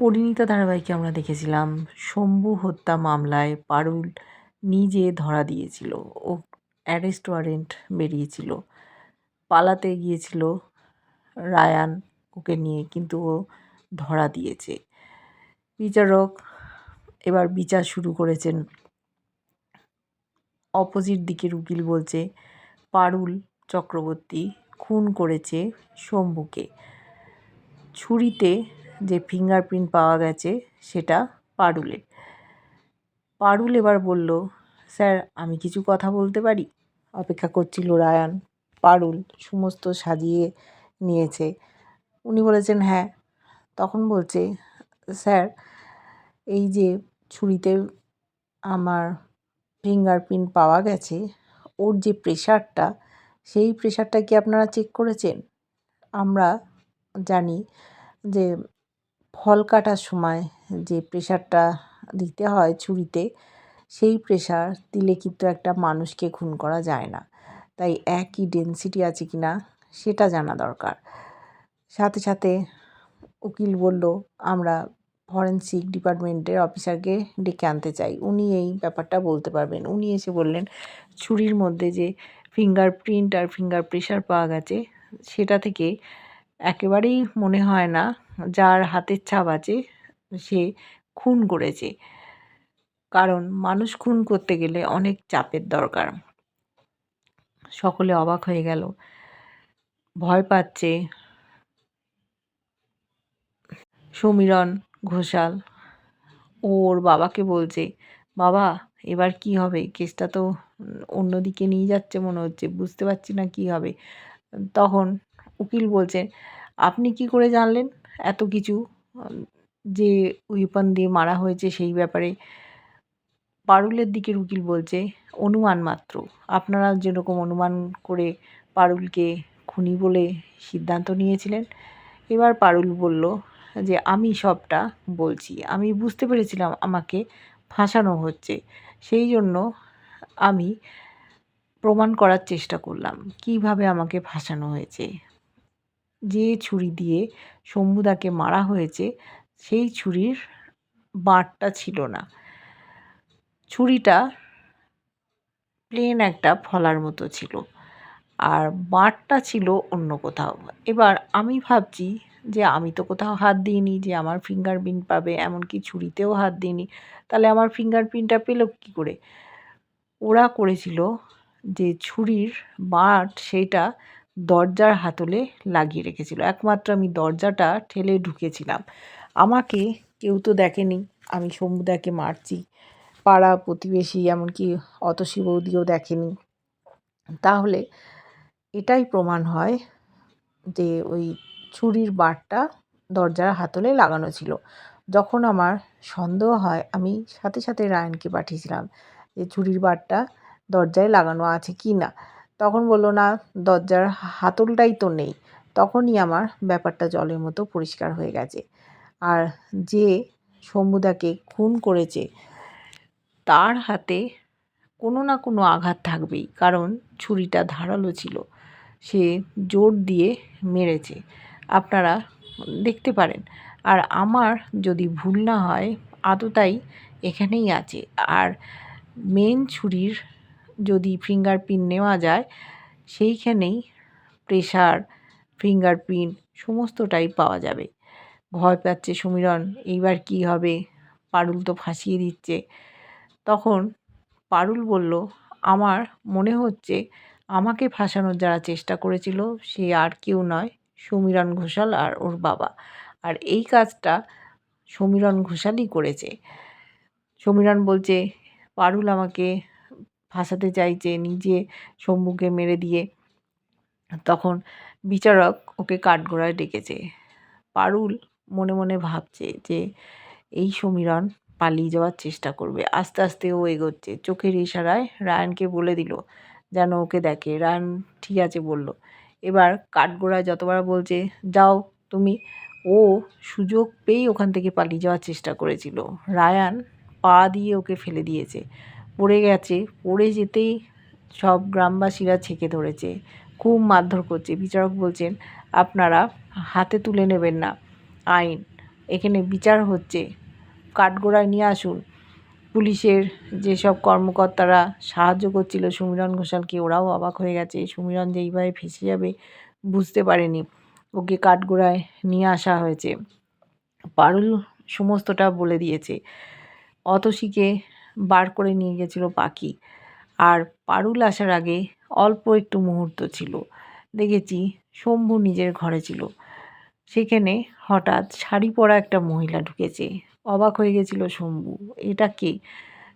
পরিণীতা ধারাবাহিকে আমরা দেখেছিলাম। শম্ভু হত্যা মামলায় পারুল নিজে ধরা দিয়েছিল ও অ্যারেস্ট ওয়ারেন্ট বেরিয়েছিল। পালাতে গিয়েছিল রায়ান ওকে নিয়ে কিন্তু ও ধরা দিয়েছে। বিচারক এবার বিচার শুরু করেছেন। অপোজিট দিকের উকিল বলছে, পারুল চক্রবর্তী খুন করেছে শম্ভুকে। ছুরিতে যে ফিঙ্গারপ্রিন্ট পাওয়া গেছে, সেটা পারুলের পারুল এবার বলল, স্যার, আমি কিছু কথা বলতে পারি? অপেক্ষা করছিল রায়ান। পারুল সমস্ত সাজিয়ে নিয়েছে। উনি বলেছেন হ্যাঁ। তখন বলছে, স্যার, এই যে ছুরিতে আমার ফিঙ্গারপ্রিন্ট পাওয়া গেছে, ওর যে প্রেশারটা সেই প্রেশারটা কি আপনারা চেক করেছেন? আমরা জানি যে ফল কাটার সময় যে প্রেশারটা দিতে হয় ছুরিতে, সেই প্রেশার দিলে কিন্তু একটা মানুষকে খুন করা যায় না। তাই একই ডেন্সিটি আছে কি না সেটা জানা দরকার। সাথে সাথে উকিল বলল, আমরা ফরেন্সিক ডিপার্টমেন্টের অফিসারকে ডেকে আনতে চাই। উনি এই ব্যাপারটা বলতে পারবেন। উনি এসে বললেন, ছুরির মধ্যে যে ফিঙ্গার প্রিন্ট আর ফিঙ্গার প্রেশার পাওয়া গেছে, সেটা থেকে একেবারেই মনে হয় না যার হাতের ছাপ আছে, সে খুন করেছে। কারণ মানুষ খুন করতে গেলে অনেক চাপের দরকার। সকলে অবাক হয়ে গেল। ভয় পাচ্ছে সমীরণ ঘোষাল। ওর বাবাকে বলছে, বাবা, এবার কি হবে? কেসটা তো অন্যদিকে নিয়ে যাচ্ছে মনে হচ্ছে, বুঝতে পারছি না কি হবে। তখন উকিল বলছে, আপনি কি করে জানলেন? এত কিছু যে উইপন দিয়ে মারা হয়েছে সেই ব্যাপারে। পারুলের দিকের উকিল বলছে, অনুমান মাত্র। আপনারা যেরকম অনুমান করে পারুলকে খুনি বলে সিদ্ধান্ত নিয়েছিলেন, এবার পারুল বলল যে, আমি সবটা বলছি। আমি বুঝতে পেরেছিলাম আমাকে ফাঁসানো হচ্ছে। সেই জন্য আমি প্রমাণ করার চেষ্টা করলাম। কীভাবে আমাকে ফাঁসানো হয়েছে? যে ছুরি দিয়ে শম্ভুদাকে মারা হয়েছে, সেই ছুরির বাঁটটা ছিল না। ছুরিটা প্লেন একটা ফলার মতো ছিল আর বাঁটটা ছিল অন্য কোথাও। এবার আমি ভাবছি যে আমি তো কোথাও হাত দিইনি, যে আমার ফিঙ্গারপ্রিন্ট পাবে, এমনকি ছুরিতেও হাত দিইনি, তাহলে আমার ফিঙ্গারপ্রিন্টটা পেল কী করে? ওরা করেছিল যে ছুরির বাঁট সেইটা দরজার হাতলে লাগিয়ে রেখেছিল। একমাত্র আমি দরজাটা ঠেলে ঢুকেছিলাম। আমাকে কেউ তো দেখেনি। আমি শম্ভুদাকে মারছি। পাড়া প্রতিবেশী, এমনকি অতসী বৌদিও দেখেনি। তাহলে এটাই প্রমাণ হয় যে ওই ছুরির বারটা দরজার হাতলে লাগানো ছিল। যখন আমার সন্দেহ হয়, আমি সাথে সাথে রায়নকে পাঠিয়েছিলাম যে ছুরির বারটা দরজায় লাগানো আছে কি না। তখন বলল, না, দরজার হাতলটাই তো নেই। তখনই আমার ব্যাপারটা জলের মতো পরিষ্কার হয়ে গেছে। আর যে শম্ভুদাকে খুন করেছে, তার হাতে কোনো না কোনো আঘাত থাকবেই, কারণ ছুরিটা ধারালো ছিল। সে জোর দিয়ে মেরেছে। আপনারা দেখতে পারেন। আর আমার যদি ভুল না হয় আততাই এখানেই আছে। আর মেন ছুরির যদি ফিঙ্গারপ্রিন্ট নেওয়া যায়, সেইখানেই প্রেশার ফিঙ্গারপ্রিন্ট সমস্তটাই পাওয়া যাবে। ভয় পাচ্ছে সমীরণ, এইবার কি হবে? পারুল তো ফাঁসিয়ে দিচ্ছে। তখন পারুল বলল, আমার মনে হচ্ছে আমাকে ফাঁসানোর যারা চেষ্টা করেছিল, সে আর কেউ নয়, সমীরণ ঘোষাল আর ওর বাবা। আর এই কাজটা সমীরণ ঘোষালই করেছে। সমীরণ বলছে, পারুল আমাকে ফাঁসাতে চাইছে নিজে শম্ভুকে মেরে দিয়ে তখন বিচারক ওকে কাঠগোড়ায় ডেকেছে। পারুল মনে মনে ভাবছে যে এই সমীরণ পালিয়ে যাওয়ার চেষ্টা করবে। আস্তে আস্তে ও এগোচ্ছে। চোখের ইশারায় রায়নকে বলে দিল, যেন ওকে দেখে। রায়ন ঠিক আছে বলল। এবার কাঠগোড়ায় যতবার বলছে, যাও তুমি। ও সুযোগ পেয়েই ওখান থেকে পালিয়ে যাওয়ার চেষ্টা করেছিল। রায়ান পা দিয়ে ওকে ফেলে দিয়েছে। পড়ে গেছে, পড়ে যেতেই সব গ্রামবাসীরা ছেঁকে ধরেছে, খুব মারধর করছে। বিচারক বলছেন, আপনারা হাতে তুলে নেবেন না। আইন, এখানে বিচার হচ্ছে। কাঠগোড়ায় নিয়ে আসুন। পুলিশের যেসব কর্মকর্তারা সাহায্য করছিল, সুমিরন ঘোষালকে, ওরাও অবাক হয়ে গেছে। সুমিরন যে এইভাবে ফেসে যাবে, বুঝতে পারেনি। ওকে কাঠগোড়ায় নিয়ে আসা হয়েছে। পারুল সমস্তটা বলে দিয়েছে। অতসীকে বার করে নিয়ে গেছিল পাখি। আর পারুল আসার আগে অল্প একটু মুহূর্ত ছিল। দেখেছি শম্ভু নিজের ঘরে ছিল। সেখানে হঠাৎ শাড়ি পরা একটা মহিলা ঢুকেছে। অবাক হয়ে গেছিল শম্ভু। এটা কে?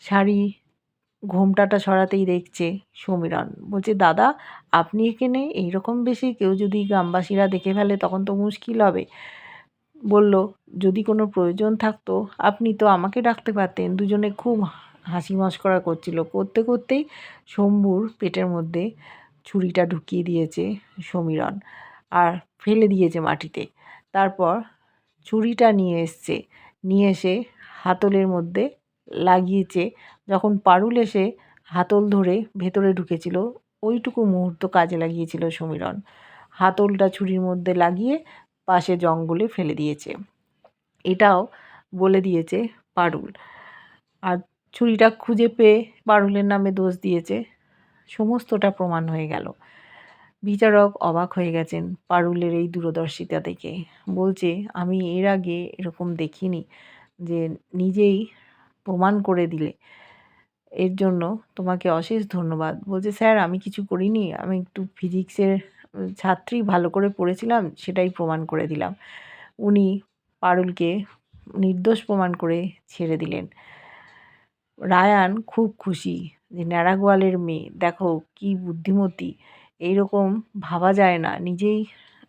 শাড়ি ঘোমটাটা সরাতেই দেখছে সমীরণ। বলছে, দাদা, আপনি এখানে এইরকম বেশি কেউ যদি গ্রামবাসীরা দেখে ফেলে, তখন তো মুশকিল হবে। বলল, যদি কোনো প্রয়োজন থাকতো, আপনি তো আমাকে ডাকতে পারতেন। দুজনে খুব হাসি মস্করা করছিল। করতে করতেই শম্ভুর পেটের মধ্যে ছুরিটা ঢুকিয়ে দিয়েছে সমীরণ আর ফেলে দিয়েছে মাটিতে। তারপর ছুরিটা নিয়ে এসছে, নিয়ে এসে হাতলের মধ্যে লাগিয়েছে। যখন পারুল এসে হাতল ধরে ভেতরে ঢুকেছিল, ওইটুকু মুহূর্ত কাজে লাগিয়েছিল সমীরণ। হাতলটা ছুরির মধ্যে লাগিয়ে পাশে জঙ্গলে ফেলে দিয়েছে। এটাও বলে দিয়েছে পারুল। আর ছুরিটা খুঁজে পেয়ে পারুলের নামে দোষ দিয়েছে। সমস্তটা প্রমাণ হয়ে গেল। বিচারক অবাক হয়ে গেছেন পারুলের এই দূরদর্শিতা দেখে। বলছে, আমি এর আগে এরকম দেখিনি যে নিজেই প্রমাণ করে দিলে। এর জন্য তোমাকে অশেষ ধন্যবাদ। বলছে, স্যার, আমি কিছু করিনি। আমি একটু ফিজিক্সের ছাত্রী ভালো করে পড়েছিলাম, সেটাই প্রমাণ করে দিলাম। উনি পারুলকে নির্দোষ প্রমাণ করে ছেড়ে দিলেন। রায়ান খুব খুশি যে ন্যাড়াগোয়ালের মেয়ে, দেখো কি বুদ্ধিমতী, এইরকম ভাবা যায় না, নিজেই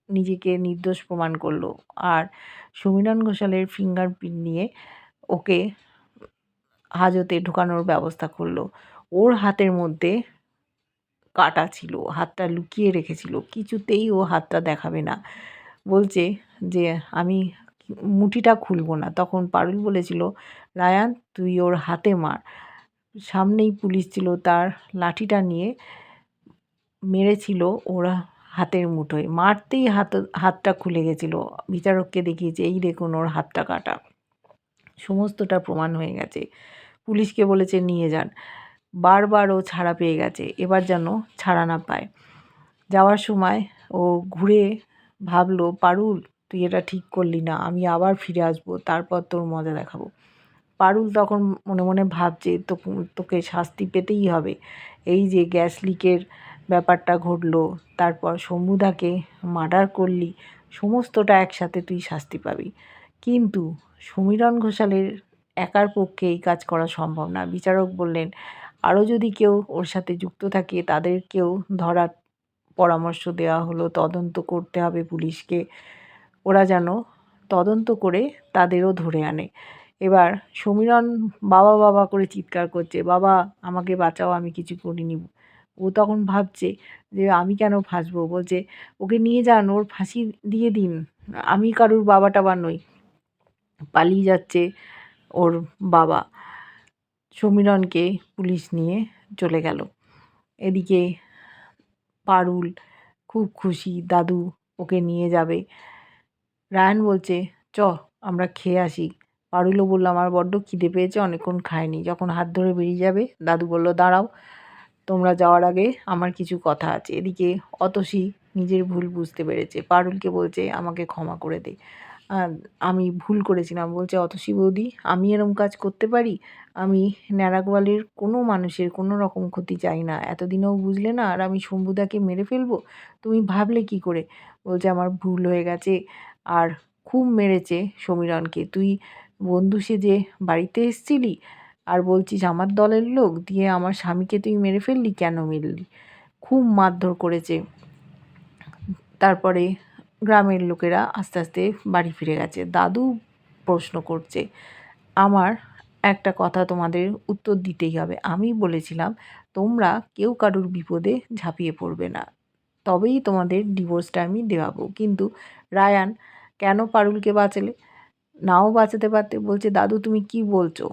নিজেকে নির্দোষ প্রমাণ করল। আর সমীরণ ঘোষালের ফিঙ্গারপ্রিন্ট নিয়ে ওকে হাজতে ঢোকানোর ব্যবস্থা করল। ওর হাতের মধ্যে কাটা ছিল, হাতটা লুকিয়ে রেখেছিল, কিছুতেই ও হাতটা দেখাবে না। বলছে যে, আমি মুঠিটা খুলবো না। তখন পারুল বলেছিল, রায়ান, তুই ওর হাতে মার। সামনেই পুলিশ ছিল, তার লাঠিটা নিয়ে মেরেছিল ওরা হাতের মুঠোয়। মারতেই হাত, হাতটা খুলে গেছিল। বিচারককে দেখিয়েছে, এই দেখুন, ওর হাতটা কাটা। সমস্তটা প্রমাণ হয়ে গেছে। পুলিশকে বলেছে, নিয়ে যান। বারবার ও ছাড়া পেয়ে গেছে, এবার যেন ছাড়া না পায়। যাওয়ার সময় ও ঘুরে ভাবলো, পারুল, তুই এটা ঠিক করলি না, আমি আবার ফিরে আসব, তারপর তোর মজা দেখাবো। পারুল তখন মনে মনে ভাবছে তোকে শাস্তি পেতেই হবে। এই যে গ্যাস লিকের ব্যাপারটা ঘটলো, তারপর শম্ভুদাকে মার্ডার করলি, সমস্তটা একসাথে তুই শাস্তি পাবি। কিন্তু সমীরণ ঘোষালের একার পক্ষে এই কাজ করা সম্ভব না। বিচারক বললেন আরও যদি কেউ ওর সাথে যুক্ত থাকে, তাদেরকেও ধরার পরামর্শ দেওয়া হলো, তদন্ত করতে হবে পুলিশকে। ওরা যেন তদন্ত করে তাদেরও ধরে আনে। এবার সমীরণ বাবা বাবা করে চিৎকার করছে, বাবা, আমাকে বাঁচাও, আমি কিছু করিনি। ও তখন ভাবছে যে, আমি কেন ফাঁসবো? বলছে, ওকে নিয়ে যান, ওর ফাঁসি দিয়ে দিন। আমি কারুর বাবা টাবা নই। পালিয়ে যাচ্ছে ওর বাবা। সমীরণকে পুলিশ নিয়ে চলে গেল। এদিকে পারুল খুব খুশি, দাদু ওকে নিয়ে যাবে। রায়ন বলছে, চ, আমরা খেয়ে আসি। পারুলও বলল, আমার বড্ড খিদে পেয়েছে, অনেকক্ষণ খায়নি যখন হাত ধরে বেরিয়ে যাবে, দাদু বলল, দাঁড়াও, তোমরা যাওয়ার আগে আমার কিছু কথা আছে। এদিকে অতসী নিজের ভুল বুঝতে পেরেছে। পারুলকে বলছে, আমাকে ক্ষমা করে দে। আমি ভুল করেছিলাম। বলছে, অতসী বৌদি, আমি এরম কাজ করতে পারি? আমি ন্যাড়াগোয়ালের কোনো মানুষের কোনো রকম ক্ষতি চাই না। এতদিনেও বুঝলে না, আর আমি শম্ভুদাকে মেরে ফেলব? তুমি ভাবলে কি করে? বলছে, আমার ভুল হয়ে গেছে, আর খুব মেরেছে সমীরণকে। তুই বন্ধু সেজে বাড়িতে এসছিলি? আর বলছিস, আমার দলের লোক? দিয়ে আমার স্বামীকে তুই মেরে ফেললি? কেন মেরলি? খুব মারধর করেছে। তারপরে গ্রামের লোকেরা আস্তে আস্তে বাড়ি ফিরে গেছে। দাদু প্রশ্ন করছে, আমার একটা কথা তোমাদের উত্তর দিতেই হবে। আমি বলেছিলাম, তোমরা কেউ কারুর বিপদে ঝাঁপিয়ে পড়বে না। তবেই তোমাদের ডিভোর্সটা আমি দেওয়াবো। কিন্তু রায়ান, কেন পারুলকে বাঁচালে? নাও বাঁচাতে পারতে। বলছে, দাদু, তুমি কি বলছো?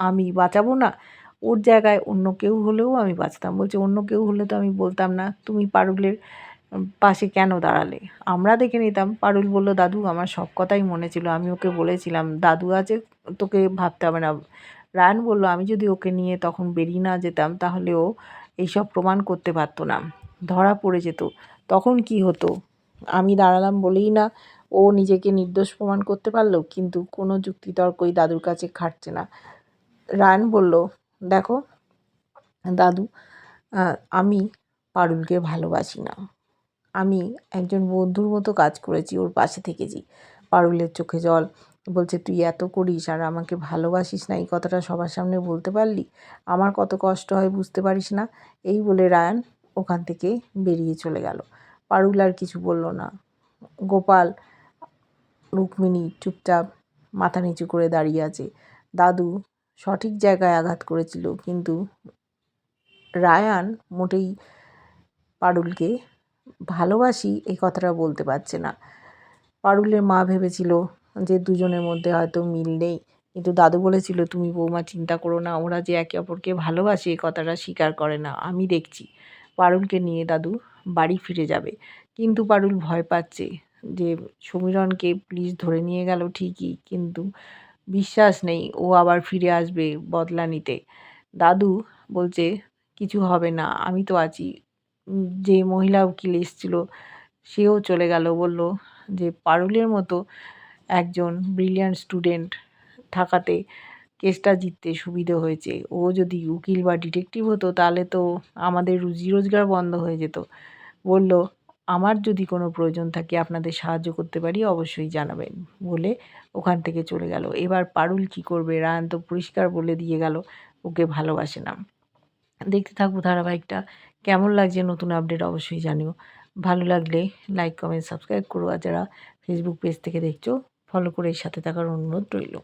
আমি বাঁচাবো না। ওর জায়গায় অন্য কেউ হলেও আমি বাঁচতাম। বলছে, অন্য কেউ হলে তো আমি বলতাম না। তুমি পারুলের পাশে কেন দাঁড়ালে? আমরা দেখে নিতাম। পারুল বলল, দাদু, আমার সব কথাই মনে ছিল। আমি ওকে বলেছিলাম, দাদু আছে, তোকে ভাবতে হবে না। রায়ন বলল, আমি যদি ওকে নিয়ে তখন বেরিয়ে না যেতাম, তাহলে ও এইসব প্রমাণ করতে পারতো না। ধরা পড়ে যেত। তখন কি হতো? আমি দাঁড়ালাম বলেই না ও নিজেকে নির্দোষ প্রমাণ করতে পারল, কিন্তু কোনো যুক্তিতর্কই দাদুর কাছে খাটছে না। রায়ন বলল, দেখো, দাদু আমি পারুলকে ভালোবাসি না। আমি একজন বন্ধুর মতো কাজ করেছি ওর পাশে থেকেছি পারুলের চোখে জল। বলছে, তুই এত করিস, আর আমাকে ভালোবাসিস না, এই কথাটা সবার সামনে বলতে পারলি? আমার কত কষ্ট হয় বুঝতে পারিস না? এই বলে রায়ান ওখান থেকে বেরিয়ে চলে গেল। পারুল আর কিছু বলল না। গোপাল, রুক্মিণী চুপচাপ মাথা নিচু করে দাঁড়িয়ে আছে। দাদু সঠিক জায়গায় আঘাত করেছিল, কিন্তু রায়ান মোটেই পারুলকে ভালোবাসি এই কথাটা বলতে পারছে না। পারুলের মা ভেবেছিল যে দুজনের মধ্যে হয়তো মিল নেই। কিন্তু দাদু বলেছিল, তুমি বৌমা চিন্তা করো না, ওরা যে একে অপরকে ভালোবাসে এই কথাটা স্বীকার করে না। আমি দেখছি পারুলকে নিয়ে দাদু বাড়ি ফিরে যাবে। কিন্তু পারুল ভয় পাচ্ছে যে সমীরণকে পুলিশ ধরে নিয়ে গেল ঠিকই, কিন্তু বিশ্বাস নেই, ও আবার ফিরে আসবে বদলা নিতে। দাদু বলছে, কিছু হবে না, আমি তো আছি যে মহিলা উকিল এসেছিল, সেও চলে গেল। বলল যে, পারুলের মতো একজন ব্রিলিয়ান্ট স্টুডেন্ট থাকাতে কেসটা জিততে সুবিধে হয়েছে। ও যদি উকিল বা ডিটেকটিভ হতো, তাহলে তো আমাদের রুজি রোজগার বন্ধ হয়ে যেত। বলল, আমার যদি কোনো প্রয়োজন থাকে, আপনাদের সাহায্য করতে পারি, অবশ্যই জানাবেন। বলে ওখান থেকে চলে গেল। এবার পারুল কি করবে রায়ান তো পরিষ্কার বলে দিয়ে গেল, ওকে ভালোবাসে না। দেখতে থাকব ধারাবাহিকটা। কেমন লাগছে নতুন আপডেট অবশ্যই জানিও। ভালো লাগলে লাইক কমেন্ট সাবস্ক্রাইব করো। আর যারা ফেসবুক পেজ থেকে দেখছ ফলো করে সাথে থাকার অনুরোধ রইল।